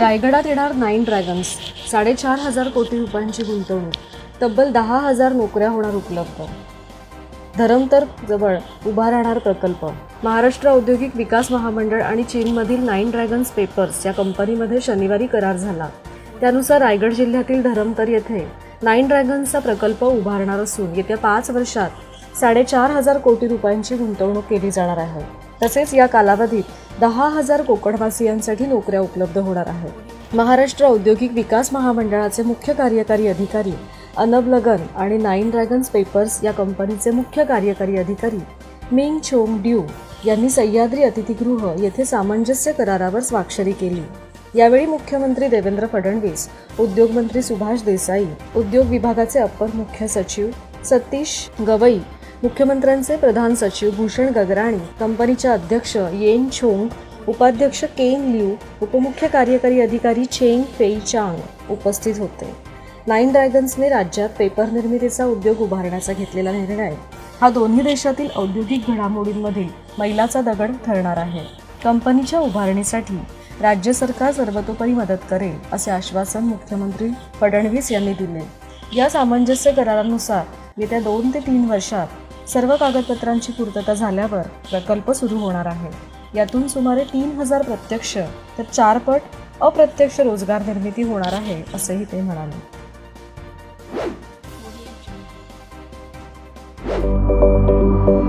रायगडात येणार nine dragons. साडेचार हजार कोटी रुपयांची गुंतवणूक. तब्बल दहा हजार नोकऱ्या होणार उपलब्ध. धरमतर जवळ उभा राहणार प्रकल्प. महाराष्ट्र औद्योगिक विकास महामंडळ आणि चीनमधील नाईन ड्रॅगन्स पेपर्स या कंपनीमध्ये शनिवारी करार झाला. त्यानुसार रायगड जिल्ह्यातील धरमतर येथे नाईन ड्रॅगन्सचा प्रकल्प उभारणार असून येत्या पाच वर्षात साडेचार हजार कोटी रुपयांची गुंतवणूक केली जाणार आहे. तसेच या कालावधीत दहा हजार कोकणवासियांसाठी नोकऱ्या उपलब्ध होणार आहेत. महाराष्ट्र औद्योगिक विकास महामंडळाचे मुख्य कार्यकारी अधिकारी अनब लगन आणि नाईन ड्रॅगन्स पेपर्स या कंपनीचे मुख्य कार्यकारी अधिकारी मिंग छोंग ड्यू यांनी सह्याद्री अतिथीगृह येथे सामंजस्य करारावर स्वाक्षरी केली. यावेळी मुख्यमंत्री देवेंद्र फडणवीस उद्योगमंत्री सुभाष देसाई उद्योग विभागाचे अप्पर मुख्य सचिव सतीश गवई मुख्यमंत्र्यांचे प्रधान सचिव भूषण गगराणी कंपनीचे अध्यक्ष येन छोंग उपाध्यक्ष केन लिऊ उपमुख्य कार्यकारी अधिकारी चेंग फेई चांग उपस्थित होते. नाईन ड्रॅगन्सने राज्यात पेपर निर्मितीचा उद्योग उभारण्याचा घेतलेला निर्णय. हा दोन्ही देशातील औद्योगिक घडामोडींमधील मैलाचा दगड ठरणार आहे. कंपनीच्या उभारणीसाठी राज्य सरकार सर्वतोपरी मदत करेल असे आश्वासन मुख्यमंत्री फडणवीस यांनी दिले. या सामंजस्य करारानुसार येत्या दोन ते तीन वर्षात सर्व कागदपत्रांची पूर्तता झाल्यावर प्रकल्प सुरू होणार आहे. यातून सुमारे तीन हजार प्रत्यक्ष तर चार पट अप्रत्यक्ष रोजगार निर्मिती होणार आहे असंही ते म्हणाले. thank you